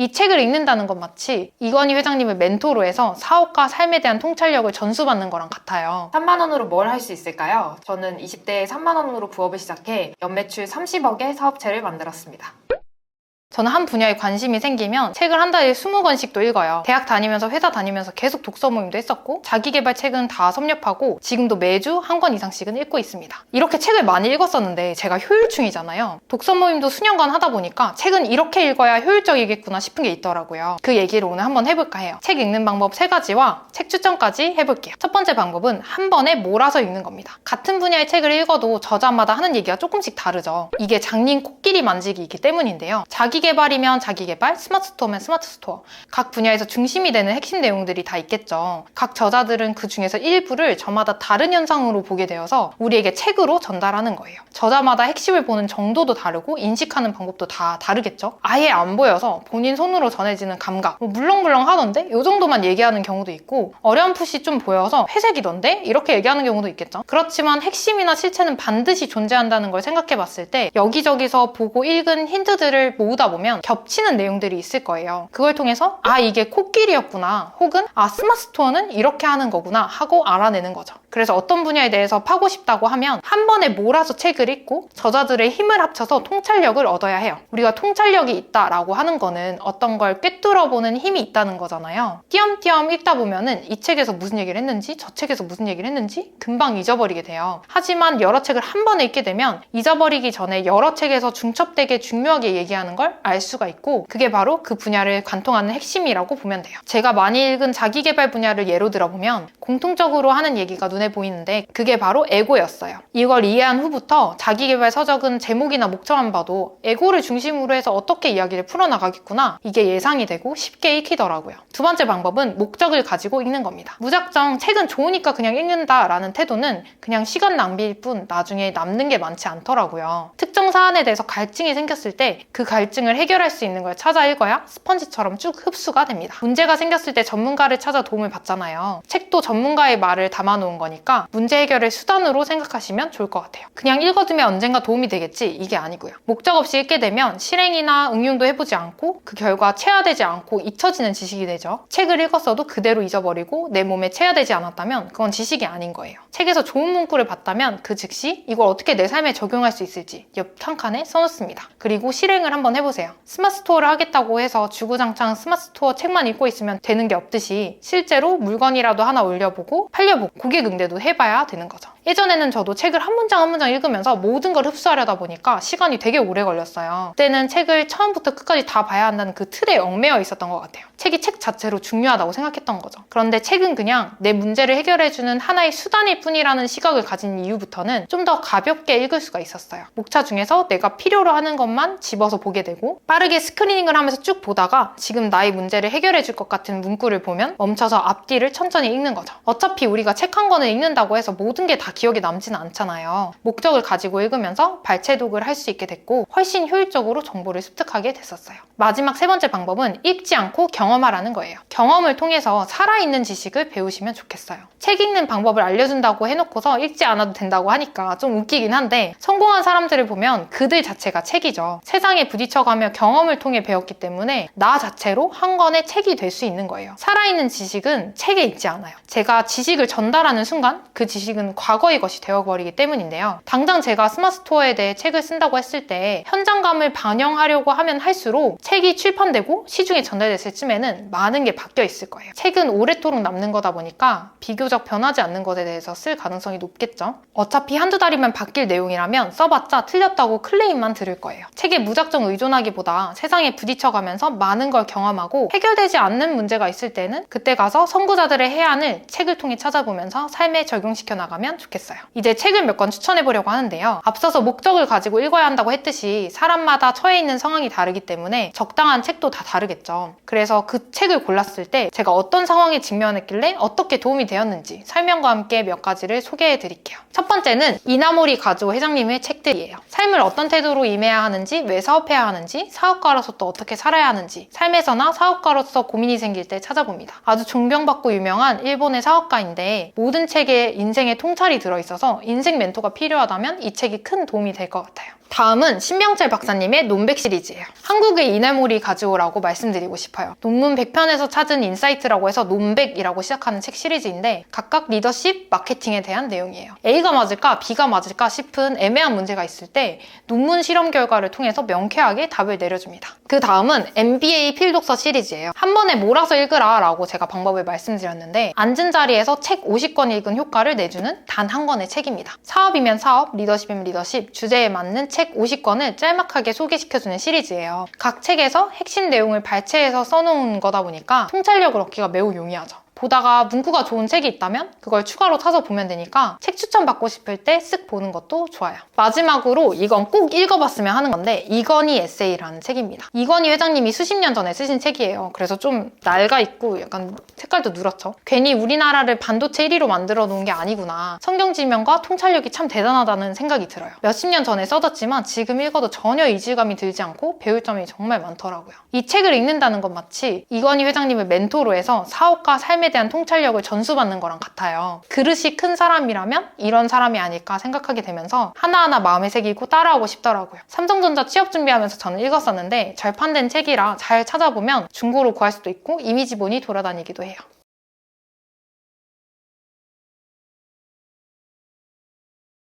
이 책을 읽는다는 건 마치 이건희 회장님을 멘토로 해서 사업과 삶에 대한 통찰력을 전수받는 거랑 같아요. 3만 원으로 뭘 할 수 있을까요? 저는 20대에 3만 원으로 부업을 시작해 연매출 30억의 사업체를 만들었습니다. 저는 한 분야에 관심이 생기면 책을 한 달에 20권씩도 읽어요. 대학 다니면서 회사 다니면서 계속 독서 모임도 했었고 자기개발 책은 다 섭렵하고 지금도 매주 한 권 이상씩은 읽고 있습니다. 이렇게 책을 많이 읽었었는데 제가 효율충이잖아요. 독서 모임도 수년간 하다 보니까 책은 이렇게 읽어야 효율적이겠구나 싶은 게 있더라고요. 그 얘기를 오늘 한번 해볼까 해요. 책 읽는 방법 세 가지와 책 추천까지 해볼게요. 첫 번째 방법은 한 번에 몰아서 읽는 겁니다. 같은 분야의 책을 읽어도 저자마다 하는 얘기가 조금씩 다르죠. 이게 장님 코끼리 만지기이기 때문인데요. 자기 개발이면 자기 개발, 스마트 스토어면 스마트 스토어. 각 분야에서 중심이 되는 핵심 내용들이 다 있겠죠. 각 저자들은 그 중에서 일부를 저마다 다른 현상으로 보게 되어서 우리에게 책으로 전달하는 거예요. 저자마다 핵심을 보는 정도도 다르고 인식하는 방법도 다 다르겠죠. 아예 안 보여서 본인 손으로 전해지는 감각, 뭐 물렁물렁 하던데? 요 정도만 얘기하는 경우도 있고 어렴풋이 좀 보여서 회색이던데? 이렇게 얘기하는 경우도 있겠죠. 그렇지만 핵심이나 실체는 반드시 존재한다는 걸 생각해 봤을 때 여기저기서 보고 읽은 힌트들을 모으다 보면 겹치는 내용들이 있을 거예요. 그걸 통해서 아 이게 코끼리였구나 혹은 아 스마트 스토어는 이렇게 하는 거구나 하고 알아내는 거죠. 그래서 어떤 분야에 대해서 파고 싶다고 하면 한 번에 몰아서 책을 읽고 저자들의 힘을 합쳐서 통찰력을 얻어야 해요. 우리가 통찰력이 있다라고 하는 거는 어떤 걸 꿰뚫어 보는 힘이 있다는 거잖아요. 띄엄띄엄 읽다 보면은 이 책에서 무슨 얘기를 했는지 저 책에서 무슨 얘기를 했는지 금방 잊어버리게 돼요. 하지만 여러 책을 한 번에 읽게 되면 잊어버리기 전에 여러 책에서 중첩되게 중요하게 얘기하는 걸 알 수가 있고 그게 바로 그 분야를 관통하는 핵심이라고 보면 돼요. 제가 많이 읽은 자기개발 분야를 예로 들어보면 공통적으로 하는 얘기가 눈에 보이는데 그게 바로 에고였어요. 이걸 이해한 후부터 자기개발 서적은 제목이나 목차만 봐도 에고를 중심으로 해서 어떻게 이야기를 풀어나가겠구나 이게 예상이 되고 쉽게 읽히더라고요. 두 번째 방법은 목적을 가지고 읽는 겁니다. 무작정 책은 좋으니까 그냥 읽는다 라는 태도는 그냥 시간 낭비일 뿐 나중에 남는 게 많지 않더라고요. 특정 사안에 대해서 갈증이 생겼을 때 그 갈증을 해결할 수 있는 걸 찾아 읽어야 스펀지처럼 쭉 흡수가 됩니다. 문제가 생겼을 때 전문가를 찾아 도움을 받잖아요. 책도 전문가의 말을 담아놓은 거니 까 문제 해결의 수단으로 생각하시면 좋을 것 같아요. 그냥 읽어두면 언젠가 도움이 되겠지 이게 아니고요. 목적 없이 읽게 되면 실행이나 응용도 해보지 않고 그 결과 체화되지 않고 잊혀지는 지식이 되죠. 책을 읽었어도 그대로 잊어버리고 내 몸에 체화되지 않았다면 그건 지식이 아닌 거예요. 책에서 좋은 문구를 봤다면 그 즉시 이걸 어떻게 내 삶에 적용할 수 있을지 옆 한 칸에 써놓습니다. 그리고 실행을 한번 해보세요. 스마트 스토어를 하겠다고 해서 주구장창 스마트 스토어 책만 읽고 있으면 되는 게 없듯이 실제로 물건이라도 하나 올려보고 팔려보고 고객 응 대도 해봐야 되는 거죠. 예전에는 저도 책을 한 문장 한 문장 읽으면서 모든 걸 흡수하려다 보니까 시간이 되게 오래 걸렸어요. 그때는 책을 처음부터 끝까지 다 봐야 한다는 그 틀에 얽매여 있었던 것 같아요. 책이 책 자체로 중요하다고 생각했던 거죠. 그런데 책은 그냥 내 문제를 해결해주는 하나의 수단일 뿐이라는 시각을 가진 이후부터는 좀 더 가볍게 읽을 수가 있었어요. 목차 중에서 내가 필요로 하는 것만 집어서 보게 되고 빠르게 스크리닝을 하면서 쭉 보다가 지금 나의 문제를 해결해줄 것 같은 문구를 보면 멈춰서 앞뒤를 천천히 읽는 거죠. 어차피 우리가 책 한 권을 읽는다고 해서 모든 게 다 기억에 남지는 않잖아요. 목적을 가지고 읽으면서 발췌독을 할 수 있게 됐고 훨씬 효율적으로 정보를 습득하게 됐었어요. 마지막 세 번째 방법은 읽지 않고 경험하라는 거예요. 경험을 통해서 살아있는 지식을 배우시면 좋겠어요. 책 읽는 방법을 알려준다고 해놓고서 읽지 않아도 된다고 하니까 좀 웃기긴 한데 성공한 사람들을 보면 그들 자체가 책이죠. 세상에 부딪혀가며 경험을 통해 배웠기 때문에 나 자체로 한 권의 책이 될 수 있는 거예요. 살아있는 지식은 책에 있지 않아요. 제가 지식을 전달하는 순간 그 지식은 과거 의 것이 되어버리기 때문인데요. 당장 제가 스마트 스토어에 대해 책을 쓴다고 했을 때 현장감을 반영하려고 하면 할수록 책이 출판되고 시중에 전달됐을 쯤에는 많은 게 바뀌어 있을 거예요. 책은 오랫도록 남는 거다 보니까 비교적 변하지 않는 것에 대해서 쓸 가능성이 높겠죠. 어차피 한두 달이면 바뀔 내용이라면 써봤자 틀렸다고 클레임만 들을 거예요. 책에 무작정 의존하기보다 세상에 부딪혀가면서 많은 걸 경험하고 해결되지 않는 문제가 있을 때는 그때 가서 선구자들의 해안을 책을 통해 찾아보면서 삶에 적용시켜 나가면 좋겠 어요. 이제 책을 몇 권 추천해 보려고 하는데요. 앞서서 목적을 가지고 읽어야 한다고 했듯이 사람마다 처해 있는 상황이 다르기 때문에 적당한 책도 다 다르겠죠. 그래서 그 책을 골랐을 때 제가 어떤 상황에 직면했길래 어떻게 도움이 되었는지 설명과 함께 몇 가지를 소개해 드릴게요. 첫 번째는 이나모리 가조 회장님의 책들이에요. 삶을 어떤 태도로 임해야 하는지, 왜 사업해야 하는지, 사업가로서 또 어떻게 살아야 하는지, 삶에서나 사업가로서 고민이 생길 때 찾아봅니다. 아주 존경받고 유명한 일본의 사업가인데 모든 책에 인생의 통찰이 들어있어서 인생 멘토가 필요하다면 이 책이 큰 도움이 될 것 같아요. 다음은 신병철 박사님의 논백 시리즈예요. 한국의 이날몰이 가져오라고 말씀드리고 싶어요. 논문 100편에서 찾은 인사이트라고 해서 논백이라고 시작하는 책 시리즈인데 각각 리더십, 마케팅에 대한 내용이에요. A가 맞을까, B가 맞을까 싶은 애매한 문제가 있을 때 논문 실험 결과를 통해서 명쾌하게 답을 내려줍니다. 그 다음은 MBA 필독서 시리즈예요. 한 번에 몰아서 읽으라 라고 제가 방법을 말씀드렸는데 앉은 자리에서 책 50권 읽은 효과를 내주는 단 한 권의 책입니다. 사업이면 사업, 리더십이면 리더십, 주제에 맞는 책 50권을 짤막하게 소개시켜주는 시리즈예요. 각 책에서 핵심 내용을 발췌해서 써놓은 거다 보니까 통찰력을 얻기가 매우 용이하죠. 보다가 문구가 좋은 책이 있다면 그걸 추가로 사서 보면 되니까 책 추천 받고 싶을 때 쓱 보는 것도 좋아요. 마지막으로 이건 꼭 읽어봤으면 하는 건데 이건희 에세이라는 책입니다. 이건희 회장님이 수십 년 전에 쓰신 책이에요. 그래서 좀 낡아 있고 약간 색깔도 누렇죠. 괜히 우리나라를 반도체 1위로 만들어 놓은 게 아니구나. 성경지명과 통찰력이 참 대단하다는 생각이 들어요. 몇십 년 전에 써졌지만 지금 읽어도 전혀 이질감이 들지 않고 배울 점이 정말 많더라고요. 이 책을 읽는다는 건 마치 이건희 회장님을 멘토로 해서 사업과 삶에 대한 통찰력을 전수받는 거랑 같아요. 그릇이 큰 사람이라면 이런 사람이 아닐까 생각하게 되면서 하나하나 마음에 새기고 따라하고 싶더라고요. 삼성전자 취업 준비하면서 저는 읽었었는데 절판된 책이라 잘 찾아보면 중고로 구할 수도 있고 이미지본이 돌아다니기도 해요.